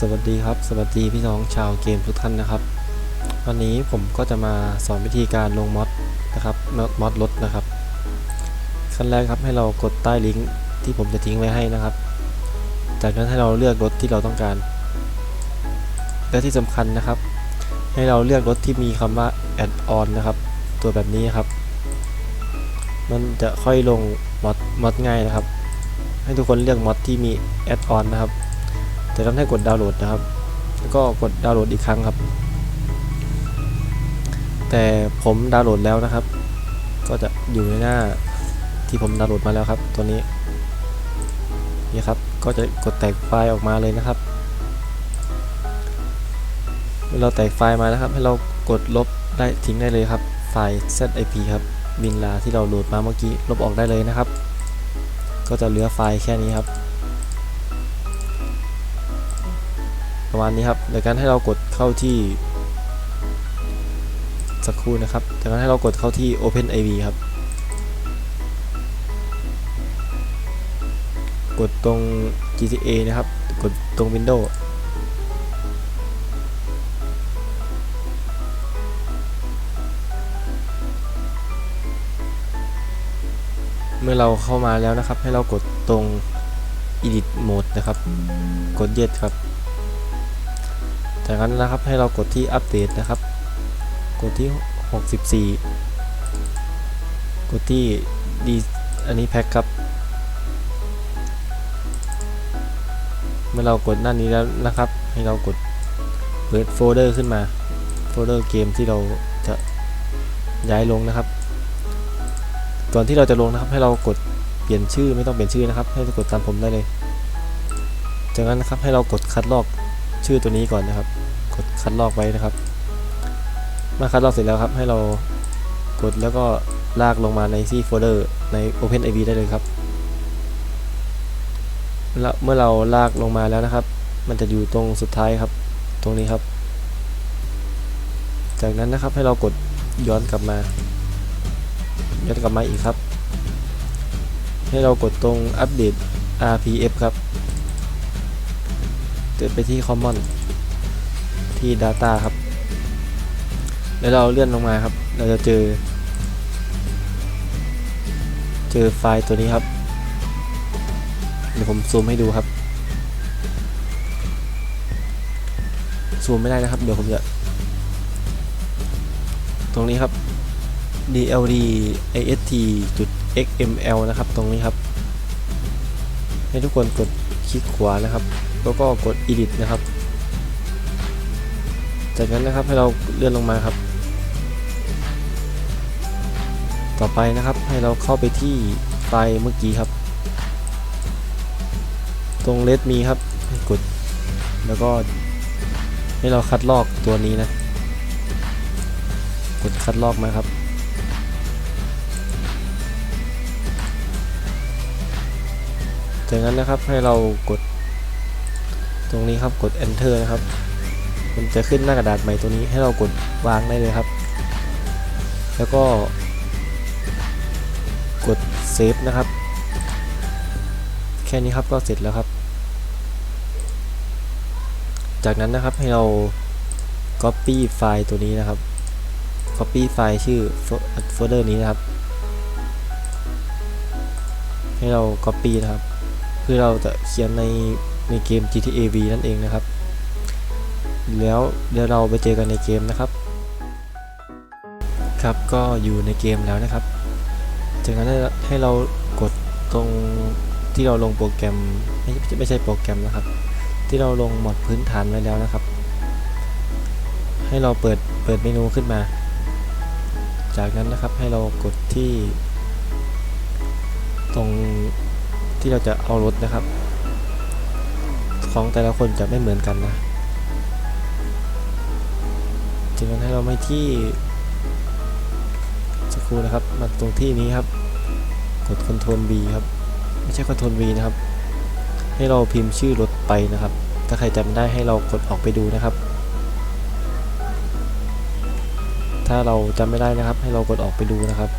สวัสดีครับ สวัสดีพี่น้องชาวเกมทุกท่านนะครับ วันนี้ผมก็จะมาสอนวิธีการลงมอดนะครับมอดมอดรถนะครับ ขั้นแรกครับให้เรากดใต้ลิงก์ที่ผมจะทิ้งไว้ให้นะครับ จากนั้นให้เราเลือกรถที่เราต้องการ และที่สำคัญนะครับ ให้เราเลือกรถที่มีคำว่า add on นะครับ ตัวแบบนี้ครับ มันจะค่อยลงมอดมอดง่ายนะครับ ให้ทุกคนเลือกมอดที่มี add on นะครับ จากนั้นให้กดดาวน์โหลดนะครับ แล้วก็กดดาวน์โหลดอีกครั้งครับ แต่ผมดาวน์โหลดแล้วนะครับ ก็จะอยู่ในหน้าที่ผมดาวน์โหลดมาแล้วครับ ตัวนี้นี่ครับ ก็จะกดแตกไฟล์ออกมาเลยนะครับเมื่อเราแตกไฟล์มานะครับ ให้เรากดลบได้ทิ้งได้เลยครับไฟล์ zip ครับบินลาที่เราโหลดมาเมื่อกี้ลบออกได้เลยนะครับ ก็จะเหลือไฟล์แค่นี้ครับ ประมาณนี้ครับโดยการให้เรากดเข้าที่ สักครู่นะครับจากนั้นให้เรากดเข้าที่ OpenIV ครับ กดตรง GTA นะครับ กดตรง Windows เมื่อเราเข้ามาแล้วนะครับ ให้เรากดตรง Edit Mode นะครับ กด Yes ครับ จากนั้นนะครับให้เรากดที่อัปเดตนะครับ กดที่ 64 กดที่ดีอันนี้แพ็คครับ เมื่อเรากดหน้านี้แล้วนะครับ ให้เรากดเปิดโฟลเดอร์ขึ้นมา โฟลเดอร์เกมที่เราจะย้ายลงนะครับ ก่อนที่เราจะลงนะครับ ให้เรากดเปลี่ยนชื่อไม่ต้องเปลี่ยนชื่อนะครับ ให้กดตามผมได้เลย จากนั้นนะครับให้เรากดคัดลอก ชื่อตัวนี้ก่อนนะครับ กดคัดลอกไว้นะครับเมื่อคัดลอกเสร็จแล้วครับ ให้เรากดแล้วก็ลากลงมาในที่โฟลเดอร์ใน OpenIV ได้เลยครับแล้วเมื่อเราลากลงมาแล้วนะครับ มันจะอยู่ตรงสุดท้ายครับ ตรงนี้ครับ จากนั้นนะครับให้เรากดย้อนกลับมา ย้อนกลับมาอีกครับ ให้เรากดตรงอัปเดต RPF ครับ ดินไปที่ Common ที่ Data ครับ แล้วเราเลื่อนลงมาครับ เราจะเจอ เจอไฟล์ตัวนี้ครับ เดี๋ยวผมซูมให้ดูครับ ซูมไม่ได้นะครับ เดี๋ยวผมจะ ตรงนี้ครับ dld ast xml นะครับ ตรงนี้ครับ ให้ทุกคนกดคลิกขวานะครับ แล้วก็กด edit นะครับ จากนั้นนะครับให้เราเลื่อนลงมาครับ ต่อไปนะครับให้เราเข้าไปที่ไฟล์เมื่อกี้ครับ ตรง let me ครับกด แล้วก็ให้เราคัดลอกตัวนี้นะ กดคัดลอกมาครับจากนั้นนะครับให้เรากด ตรงนี้ครับกด enter นะครับ มันจะขึ้นหน้ากระดาษใหม่ตัวนี้ให้เรากดวางได้เลยครับ แล้วก็ กดเซฟนะครับ แค่นี้ครับก็เสร็จแล้วครับ จากนั้นนะครับให้เรา copy ไฟล์ตัวนี้นะครับ copy ไฟล์ชื่อโฟลเดอร์นี้นะครับ ให้เรา copy นะครับเพื่อเราจะเขียนใน ในเกม GTA V นั่นเองนะครับ แล้วเดี๋ยวเราไปเจอกันในเกมนะครับ ครับก็อยู่ในเกมแล้วนะครับจากนั้นให้เรากดตรงที่เราลงโปรแกรมไม่ไม่ใช่โปรแกรมนะครับ ที่เราลงหมดพื้นฐานไว้แล้วนะครับ ให้เราเปิดเปิดเมนูขึ้นมา จากนั้นนะครับให้เรากดที่ ตรงที่เราจะเอารถนะครับ ของแต่ละคนจะไม่เหมือนกันนะจากนั้นให้เราไม่ที่สักครู่นะครับ มาตรงที่นี้ครับ กด Ctrl V ครับ ไม่ใช่ Ctrl V นะครับ ให้เราพิมพ์ชื่อรถไปนะครับ ถ้าใครจำไม่ได้ให้เรากดออกไปดูนะครับ ถ้าเราจำไม่ได้นะครับ ให้เรากดออกไปดูนะครับ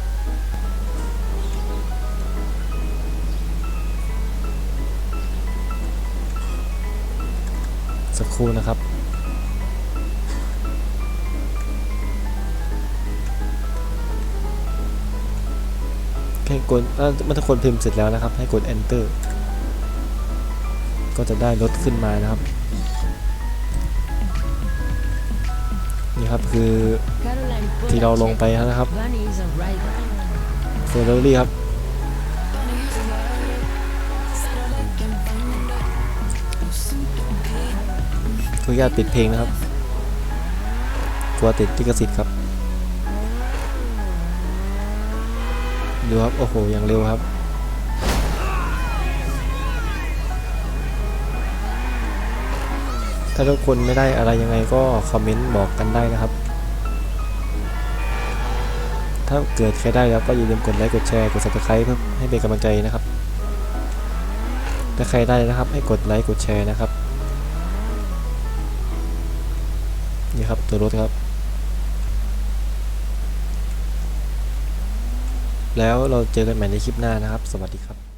ครู่นะครับ แค่กดเมื่อทุกคนพิมพ์เสร็จแล้วนะครับ ให้กด enter ก็จะได้รถขึ้นมานะครับ นี่ครับคือที่เราลงไปนะครับเฟอร์รารี่ครับ ขออนุญาตปิดเพลงนะครับ กลัวติดลิขสิทธิ์ครับ ดูครับ โอ้โห อย่างเร็วครับ ถ้าทุกคนไม่ได้อะไรยังไงก็คอมเมนต์บอกกันได้นะครับ ถ้าเกิดใครได้แล้วก็อย่าลืมกดไลค์ กดแชร์ กด subscribe เพื่อให้เป็นกำลังใจนะครับ ถ้าใครได้นะครับให้กดไลค์ กดแชร์นะครับ นี่ครับตัวรถครับ แล้วเราเจอกันใหม่ในคลิปหน้านะครับ สวัสดีครับ